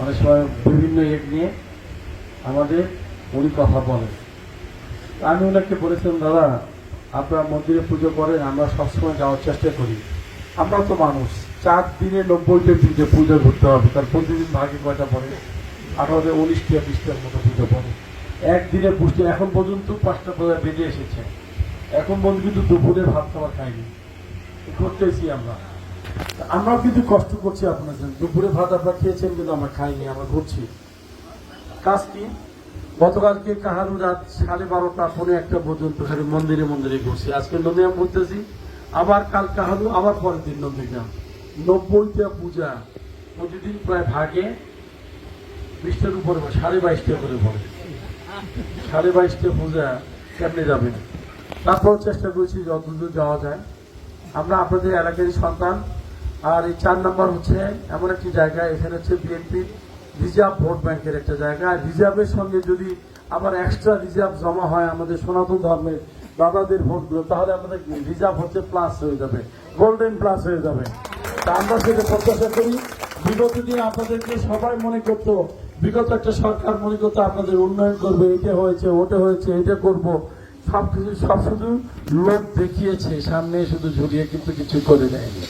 অনেক সময় বিভিন্ন এক নিয়ে আমাদের উনি কথা আমি ওনাকে বলেছিলাম, দাদা, আপনারা মন্দিরে পুজো করেন, আমরা সবসময় যাওয়ার চেষ্টা করি। আমরা তো মানুষ। চার দিনে নব্বইটা পুজো পুজো করতে হবে। তার প্রতিদিন ভাগে কয়টা পড়ে? আঠারোতে উনিশটা, বিশটার মতো পুজো পড়ে। একদিনে পুজো, এখন পর্যন্ত পাঁচটা পূজা বেজে এসেছে। এখন পর্যন্ত কিন্তু দুপুরে ভাত খাবার খাইনি। করতেছি আমরা। আমরাও কিন্তু কষ্ট করছি আপনার জন্য। দুপুরে ভাত আপনার খেয়েছেন কিন্তু আমরা খাইনি, আমরা ঘুরছি। কাজ কি? গতকালকে কাহারু রাত সাড়ে বারোটা পৌনে একটা পর্যন্ত খালি মন্দিরে মন্দিরে ঘুরছি। আজকে নদীগ্রাম ঘুরতেছি আবার কাল কাহারু, আবার পরের দিন নদীগ্রাম নব্বইটা পূজা প্রতিদিন প্রায় ভাগে বিশটার উপরে সাড়ে বাইশটা করে পড়ে সাড়ে বাইশটা পূজা কেমনে যাবেন তারপর চেষ্টা করছি যতদূর যাওয়া যায়। আমরা আপনাদের এলাকারই সন্তান, আর এই চার নম্বর হচ্ছে এমন একটি জায়গা, এখানে হচ্ছে বিএনপির রিজার্ভ ভোট ব্যাংকের একটা জায়গা। রিজার্ভের সঙ্গে যদি আবার এক্সট্রা রিজার্ভ জমা হয় আমাদের সনাতন ধর্মের দাদাদের ভোটগুলো, তাহলে আমাদের রিজার্ভ হচ্ছে প্লাস হয়ে যাবে গোল্ডেন প্লাস হয়ে যাবে। তা আমরা সেটা প্রত্যাশা করি। বিগত দিনে আপনাদেরকে সবাই মনে করতো, বিগত একটা সরকার মনে করতো আপনাদের উন্নয়ন করবে, এটা হয়েছে, ওটা হয়েছে, এটা করব। সব কিছু, সব শুধু লোক দেখিয়েছে, সামনে শুধু ঝুলিয়ে কিন্তু কিছু করে দেয়নি।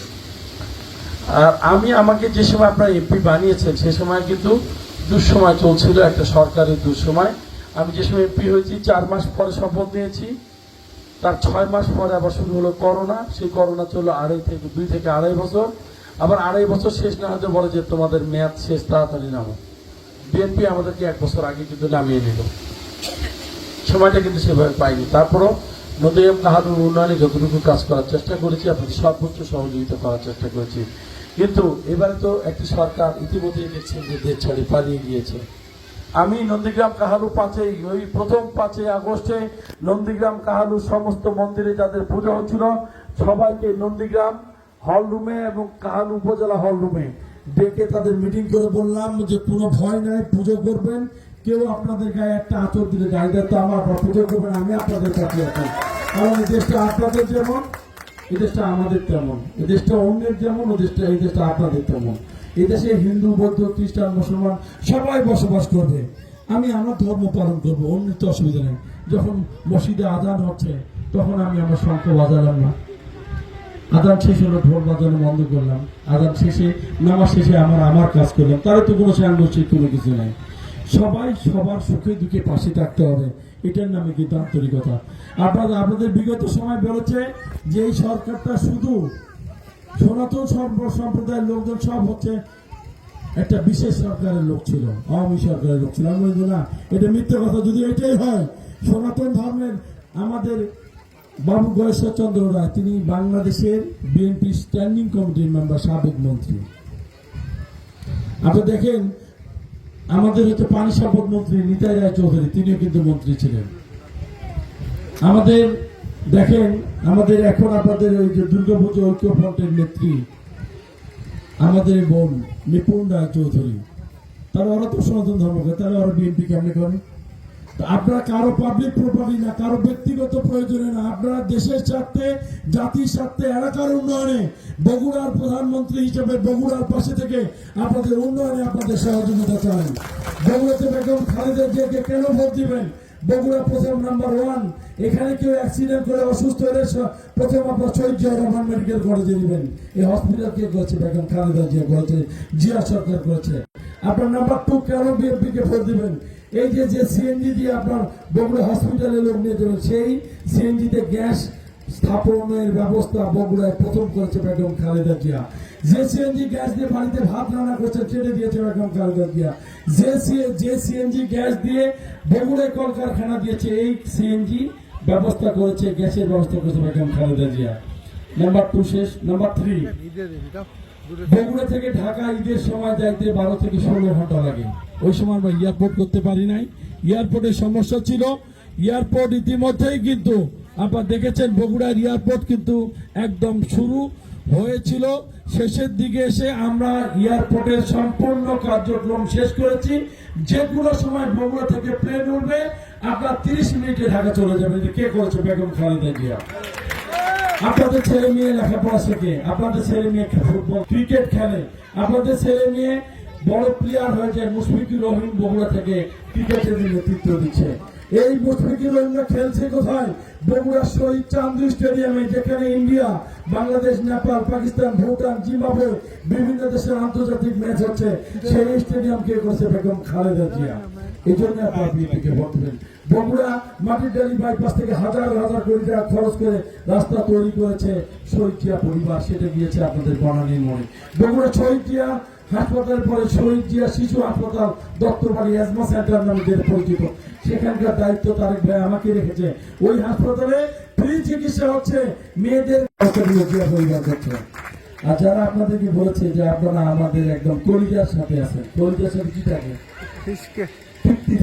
আর আমি, আমাকে যে সময় আপনার এমপি বানিয়েছেন, সে সময় কিন্তু দুঃসময় চলছিল, একটা সরকারের দুঃসময়। আমি যে সময় এমপি হয়েছি, চার মাস পরে শপথ নিয়েছি। তার ছয় মাস পরে আবার শুরু হলো করোনা। সেই করোনা চলল আড়াই থেকে, দুই থেকে আড়াই বছর। আবার আড়াই বছর শেষ না হতে বলে যে তোমাদের মেয়াদ শেষ, তাড়াতাড়ি নামো। বিএনপি আমাদেরকে এক বছর আগে কিন্তু নামিয়ে নিল। সময়টা কিন্তু সেভাবে পাইনি। তারপরও নদীম কাহাদুর উন্নয়নে যতটুকু কাজ করার চেষ্টা করেছি, আপনাদের সর্বোচ্চ সহযোগিতা করার চেষ্টা করেছি। কিন্তু এবারে তো একটি সরকার ইতিমধ্যেই দেখছেন যে দেশ ছাড়ি পালিয়ে গিয়েছে। আমি নন্দীগ্রাম কাহালু পাঁচই, ওই প্রথম পাঁচই আগস্টে নন্দীগ্রাম কাহালু সমস্ত মন্দিরে যাদের পুজো হচ্ছিল, সবাইকে নন্দীগ্রাম হল রুমে এবং কাহালু উপজেলা হল রুমে ডেকে তাদের মিটিং করে বললাম যে কোনো ভয় নাই, পুজো করবেন কেউ আপনাদের গায়ে একটা আচর দিলে গায়ে তো আমার পুজো করবেন, আমি আপনাদের কাছে আছি। কারণ এই দেশটা আপনাদের যেমন, এই দেশটা আমাদের তেমন। এই দেশটা অন্যের যেমন ও দেশটা এই দেশটা আপনাদের তেমন। এই দেশে হিন্দু, বৌদ্ধ, খ্রিস্টান, মুসলমান সবাই বসবাস করবে। আমি আমার ধর্ম পালন করব অন্যের তো অসুবিধা নেই। যখন মসজিদে আজান হচ্ছে, তখন আমি আমার শঙ্খ বাজালাম না আজান শেষে হলো, ঢোল বাজানো বন্ধ করলাম। আজান শেষে, নামাজ শেষে আমার আমার কাজ করলাম। তারা তো কোনো সাংঘর্ষিক কোনো কিছু নাই। সবাই সবার সুখে দুঃখে পাশে থাকতে হবে। এটার নামে কিন্তু আন্তরিকতা। আপনারা আপনাদের বিগত সময় বলেছে যে এই সরকারটা শুধু সনাতন সম্প- সম্প্রদায়ের লোকজন সব হচ্ছে একটা বিশেষ সরকারের লোক ছিল, আওয়ামী সরকারের লোক ছিল। আমি বলছি না, এটা মিথ্যে কথা। যদি এটাই হয়, সনাতন ধর্মের আমাদের বাবু গয়েশ্বর চন্দ্র রায়, তিনি বাংলাদেশের বিএনপি স্ট্যান্ডিং কমিটির মেম্বার সাবেক মন্ত্রী। আপনি দেখেন আমাদের হচ্ছে পানি সম্পদ মন্ত্রী নিতাই রায় চৌধুরী, তিনিও কিন্তু মন্ত্রী ছিলেন। আমাদের, দেখেন, আমাদের এখন আপনাদের ওই যে দুর্গাপুজো ঐক্য ফ্রন্টের নেত্রী, আমাদের বোন নিপুণ রায় চৌধুরী। তারা ওরা তো সনাতন ধর্মকে, তারা ওরা বিএনপি কেমনে করে? আপনারা কারও পাবলিক প্রপার্টি না, কারও ব্যক্তিগত প্রয়োজনে না, আপনারা দেশের স্বার্থে, জাতির স্বার্থে, এলাকার উন্নয়নে বগুড়ার প্রধানমন্ত্রী হিসেবে বগুড়ার পাশে থেকে আপনাদের উন্নয়নে আপনাদের সহযোগিতা চান বগুড়াতে বেগম খালেদা জিয়াকে কেন ভোট দিবেন? বগুড়া প্রথম নাম্বার ওয়ান এখানে কেউ অ্যাক্সিডেন্ট করে অসুস্থ হলে প্রথম আপনার শহীদ জিয়া রহমান মেডিকেল কলেজে দিবেন এই হসপিটাল কে করেছে বেগম খালেদা জিয়া, করেছে জিয়া সরকার করেছে। আপনার নাম্বার টু কেন বিএনপি কে ভোট দিবেন? এই যে যে সিএনজি দিয়ে আপনার বগুড়া হসপিটালে লোক নিয়ে সেই সিএনজিতে গ্যাস স্থাপনের ব্যবস্থা বগুড়ায় প্রথম করেছে বেগম খালেদা জিয়া। যে সিএনজি গ্যাস দিয়ে বাড়িতে ভাত রান্না করছে ছেড়ে দিয়েছে বেগম খালেদা জিয়া। যে যে সিএনজি গ্যাস দিয়ে বগুড়ায় কলকারখানা দিয়েছে, এই সিএনজি ব্যবস্থা করেছে, গ্যাসের ব্যবস্থা করেছে বেগম খালেদা জিয়া। নাম্বার টু শেষ নাম্বার থ্রি বগুড়া থেকে ঢাকা ঈদের সময় যাইতে বারো থেকে ষোলো ঘণ্টা লাগে। ওই সময় আমরা এয়ারপোর্ট করতে পারি নাই। এয়ারপোর্টের সমস্যা ছিল। এয়ারপোর্ট ইতিমধ্যেই কিন্তু আপনারা দেখেছেন বগুড়ার এয়ারপোর্ট কিন্তু একদম শুরু হয়েছিল। শেষের দিকে এসে আমরা এয়ারপোর্টের সম্পূর্ণ কার্যক্রম শেষ করেছি। যে কোনো সময় বগুড়া থেকে প্লেন উঠবে, আপনার তিরিশ মিনিটে ঢাকা চলে যাবে কে করেছে বেগম খালেদা জিয়া? আপনাদের ছেলে মেয়ে লেখাপড়া শেখে, আপনাদের ছেলে মেয়ে ফুটবল, ক্রিকেট খেলে, আপনাদের ছেলে মেয়ে বড় প্লেয়ার হয়ে যায় মুশফিকুর রহিম বগুড়া থেকে ক্রিকেটের নেতৃত্ব দিচ্ছে। এই মুশফিকুর রহিমরা খেলছে কোথায়? বগুড়া শহীদ চান্দু স্টেডিয়ামে, যেখানে ইন্ডিয়া, বাংলাদেশ, নেপাল, পাকিস্তান, ভুটান, জিম্বাবুয়ে বিভিন্ন দেশের আন্তর্জাতিক ম্যাচ হচ্ছে। সেই স্টেডিয়াম কে করেছে বেগম খালেদা জিয়া। এই জন্য আপনার বিএনপিকে ভোট দেবেন। বগুড়া মাটির ডালি বাইপাস থেকে হাজার হাজার কোটি টাকা খরচ করে রাস্তা তৈরি করেছে শহীদিয়া পরিবার। সেটা গিয়েছে আপনাদের বনানীর মনে বগুড়া শহীদিয়া হাসপাতালের পরে শহীদ জিয়া শিশু হাসপাতাল দত্তবাড়ি অ্যাজমা সেন্টার নামে যেটা পরিচিত। সেখানকার দায়িত্ব তারেক ভাই আমাকে রেখেছে। ওই হাসপাতালে ফ্রি চিকিৎসা হচ্ছে মেয়েদের জিয়া পরিবার করছে আর যারা আপনাদেরকে বলেছে যে আপনারা আমাদের একদম কলিজার সাথে আছেন কলিজার সাথে কি থাকে?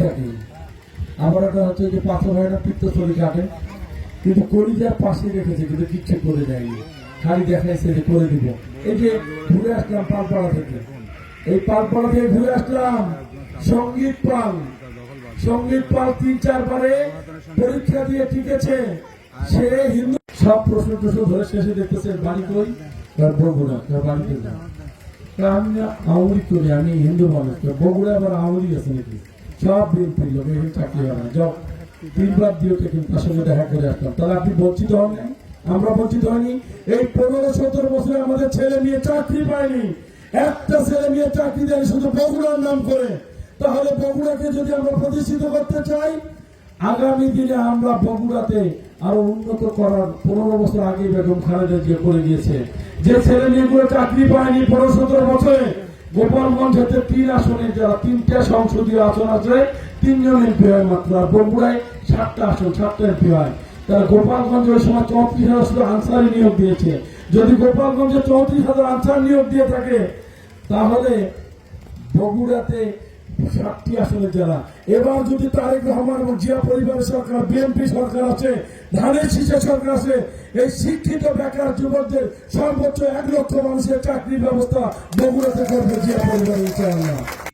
থাকে। আবার একটা হচ্ছে যে পাথর হয় না পিত্ত চলি কাটে কিন্তু কলিজার পাশে রেখেছে, কিন্তু কিচ্ছু করে দেয়নি। খালি দেখাইছে যে করে দিব। এই যে ঘুরে আসলাম পালপাড়া থেকে। এই পালপাড়া থেকে ঘুরে আসলাম সংগীত পাল। সংগীত পাল তিন চারবারে পরীক্ষা দিয়ে টিকেছে। সে হিন্দু সব প্রশ্ন প্রশ্ন ধরে শেষে দেখতেছে, বাড়ি কই? তার বগুড়া তার বাড়িতে না আমি আওয়ামী করি, আমি হিন্দু মানুষ। বগুড়া আবার আওয়ামী আছে নাকি? সব বিএনপি লোক এখানে চাকরি হয় না। যাও তিনবার দিওতে কিন্তু তার সঙ্গে দেখা করে আসতাম তাহলে আপনি বঞ্চিত হন আমরা বঞ্চিত হয়নি। এই পনেরো সতেরো বছরে আমাদের ছেলে মেয়ে চাকরি পায়নি। একটা ছেলে মেয়ে চাকরি দেয়নি, শুধু বগুড়ার নাম করে। তাহলে বগুড়াকে যদি আমরা প্রতিষ্ঠিত করতে চাই, আগামী দিনে আমরা বগুড়াতে আরও উন্নত করার পনেরো বছর আগে বেগম খালেদা জিয়া করে গিয়েছে যে ছেলে মেয়েগুলো চাকরি পায়নি পনেরো সতেরো বছরে গোপালগঞ্জ হতে তিন আসনে যারা তিনটা সংসদীয় আসন আছে, তিনজন এমপি হয় মাত্র, আর বগুড়ায় সাতটা আসন, সাতটা এমপি হয়। তারা গোপালগঞ্জ ওই সময় চৌত্রিশ হাজার আনসারি নিয়োগ দিয়েছে। যদি গোপালগঞ্জে চৌত্রিশ হাজার আনসার নিয়োগ দিয়ে থাকে, তাহলে বগুড়াতে সাতটি আসনের যারা এবার যদি তারেক রহমান এবং জিয়া পরিবারের সরকার, বিএনপি সরকার আছে, ধানের শীষের সরকার আছে, এই শিক্ষিত বেকার যুবকদের সর্বোচ্চ এক লক্ষ মানুষের চাকরির ব্যবস্থা বগুড়াতে করবে জিয়া পরিবারের ইনশাআল্লাহ